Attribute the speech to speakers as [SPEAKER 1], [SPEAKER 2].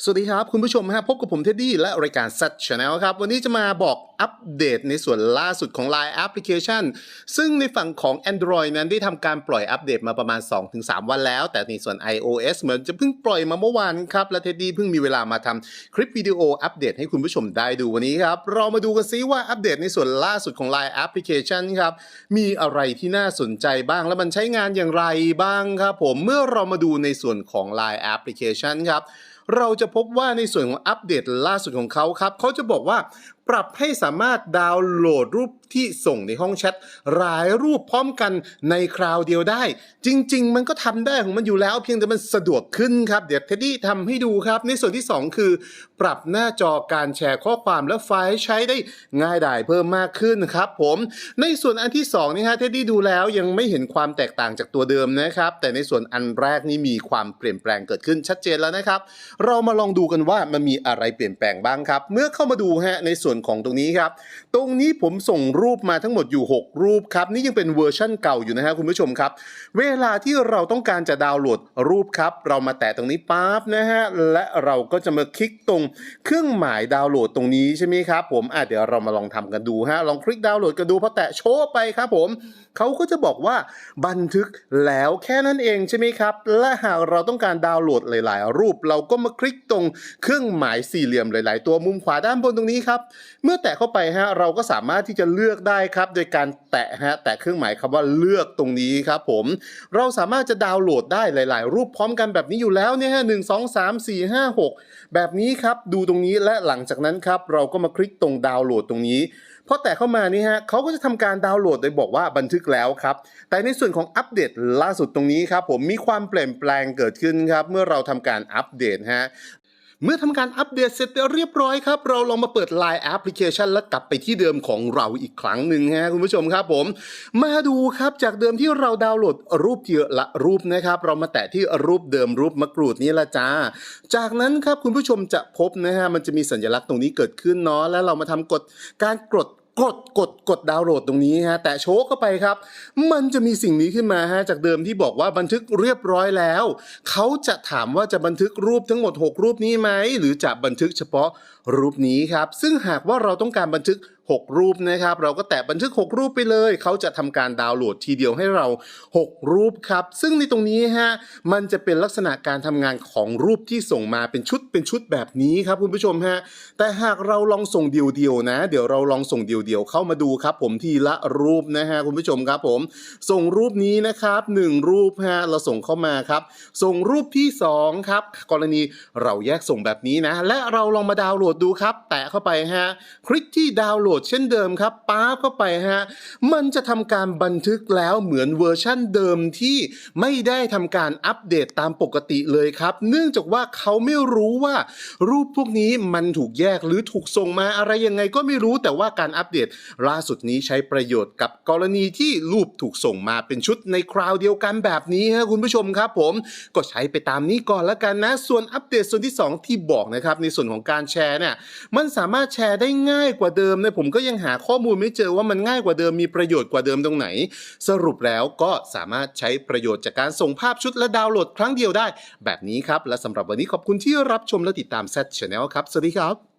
[SPEAKER 1] สวัสดีครับ คุณผู้ชมฮะพบกับผมเท็ดดี้และรายการ Set Channel ครับ วันนี้จะมาบอกอัปเดตในส่วนล่าสุดของ Line Application ซึ่งในฝั่งของ Android นั้นได้ทำการปล่อยอัปเดตมาประมาณ 2-3 วันแล้ว แต่ในส่วน iOS เหมือนจะเพิ่งปล่อยมาเมื่อวานครับ และเท็ดดี้เพิ่งมีเวลามาทำคลิปวิดีโออัปเดตให้คุณผู้ชมได้ดูวันนี้ครับ เรามาดูกันซิว่าอัปเดตในส่วนล่าสุดของ Line Application ครับมีอะไรที่น่าสนใจบ้าง และมันใช้งานอย่างไรบ้างครับผมเมื่อเรามาดูในส่วนของ Line Application ครับ เราจะพบว่าในส่วนของอัปเดตล่าสุดของเขาครับเขาจะบอกว่าปรับให้สามารถดาวน์โหลดรูปที่ส่งในห้องแชทหลายรูปพร้อมกันในคราวเดียวได้ จริง ๆ มันก็ทำได้ของมันอยู่แล้ว เพียงแต่มันสะดวกขึ้นครับ เดี๋ยวเท็ดดี้ทำให้ดูครับ ในส่วนที่ 2 คือ ปรับหน้าจอการแชร์ข้อความและไฟล์ใช้ได้ง่ายดายเพิ่มมากขึ้นครับผมในส่วนอันที่2นี่ฮะเท็ดดี้ดูแล้วยังไม่เห็นความแตกต่างจากตัวเดิมนะครับ แต่ในส่วนอันแรกนี่มีความเปลี่ยนแปลงเกิดขึ้นชัดเจนแล้วนะครับ เรามาลองดูกันว่ามันมีอะไรเปลี่ยนแปลงบ้างครับ เมื่อเข้ามาดูฮะในส่วนของตรงนี้ครับ ตรงนี้ผมส่งรูปมาทั้งหมดอยู่ 6 รูปครับ นี่ยังเป็นเวอร์ชั่นเก่าอยู่นะฮะคุณผู้ชมครับ เวลาที่เราต้องการจะดาวน์โหลดรูปครับ เรามาแตะตรงนี้ปั๊บนะฮะ และเราก็จะมาคลิกตรงเครื่องหมายดาวน์โหลดตรงนี้ใช่ไหมครับผมอะเดี๋ยวเรามาลองทำกันดูฮะ ลองคลิกดาวน์โหลดกันดูพอแตะโชว์ไปครับผมเขาก็จะบอกว่าบันทึกแล้วแค่นั้นเองใช่ไหมครับ และหากเราต้องการดาวน์โหลดหลาย ๆ รูป เราก็มาคลิกตรงเครื่องหมายสี่เหลี่ยมหลาย ๆ ตัวมุมขวาด้านบนตรงนี้ครับเมื่อแตะเข้าไปฮะเราก็สามารถที่จะเลือกได้ครับ โดยการแตะฮะแตะเครื่องหมายคำว่าเลือกตรงนี้ครับผมเราสามารถจะดาวน์โหลดได้หลาย ๆ รูปพร้อมกันแบบนี้อยู่แล้วเนี่ยฮะหนึ่งสองสามสี่ห้าหกแบบนี้ครับดูตรงนี้และหลังจากนั้นครับเราก็มาคลิกตรงดาวน์โหลดตรงนี้พอแตะเข้ามานี่ฮะเขาก็จะทำการดาวน์โหลดโดยบอกว่าบันทึกแล้วครับ แต่ในส่วนของอัปเดตล่าสุดตรงนี้ครับผมมีความเปลี่ยนแปลงเกิดขึ้นครับ เมื่อเราทำการอัปเดตฮะ เมื่อทำการอัปเดตเสร็จเรียบร้อยครับ เราลองมาเปิด Line Application แล้วกลับไปที่เดิมของเราอีกครั้งหนึ่งฮะคุณผู้ชมครับผม มาดูครับจากเดิมที่เราดาวน์โหลดรูปเยอะละรูปนะครับ เรามาแตะที่รูปเดิมรูปมะกรูดนี้ละจ้า จากนั้นครับคุณผู้ชมจะพบนะฮะมันจะมีสัญลักษณ์ตรงนี้เกิดขึ้นเนาะแล้วเรามาทำกดการกด กดกดกดดาวน์โหลดตรงนี้ฮะแต่โชว์เข้าไปครับ มันจะมีสิ่งนี้ขึ้นมาฮะจากเดิมที่บอกว่าบันทึกเรียบร้อยแล้ว เขาจะถามว่าจะบันทึกรูปทั้งหมด 6 รูปนี้ไหม หรือจะบันทึกเฉพาะรูปนี้ครับ ซึ่งหากว่าเราต้องการบันทึก6 รูปนะครับ เราก็แตะบันทึก 6 รูปไปเลย เขาจะทำการดาวน์โหลดทีเดียวให้เรา 6 รูปครับ ซึ่งในตรงนี้ฮะมันจะเป็นลักษณะการทำงานของรูปที่ส่งมาเป็นชุดเป็นชุดแบบนี้ครับคุณผู้ชมฮะแต่หากเราลองส่งเดียวๆนะ เดี๋ยวเราลองส่งเดียวๆเข้ามาดูครับ ผมทีละรูปนะฮะคุณผู้ชมครับผม ส่งรูปนี้นะครับหนึ่งรูปฮะเราส่งเข้ามาครับ ส่งรูปที่สองครับ กรณีเราแยกส่งแบบนี้นะ และเราลองมาดาวน์โหลดดูครับ แตะเข้าไปฮะคลิกที่ดาวน์โหลดเช่นเดิมครับป้าเข้าไปฮะมันจะทำการบันทึกแล้วเหมือนเวอร์ชั่นเดิมที่ไม่ได้ทำการอัปเดตตามปกติเลยครับ เนื่องจากว่าเขาไม่รู้ว่า รูปพวกนี้มันถูกแยกหรือถูกส่งมาอะไรยังไงก็ไม่รู้แต่ว่าการอัปเดตล่าสุดนี้ใช้ประโยชน์กับกรณีที่รูปถูกส่งมาเป็นชุดในคราวเดียวกันแบบนี้ฮะคุณผู้ชมครับผมก็ใช้ไปตามนี้ก่อนล้วกันนะ ส่วนอัปเดตส่วนที่ 2 ที่บอกนะครับในส่วนของการแชร์เนี่ยมันสามารถแชร์ได้ง่ายกว่าเดิมนะผมก็ยังหาข้อมูลไม่เจอว่ามันง่ายกว่าเดิมมีประโยชน์กว่าเดิมตรงไหน สรุปแล้วก็สามารถใช้ประโยชน์จากการส่งภาพชุดและดาวน์โหลดครั้งเดียวได้ แบบนี้ครับ และสำหรับวันนี้ขอบคุณที่รับชมและติดตาม Z Channel ครับ สวัสดีครับ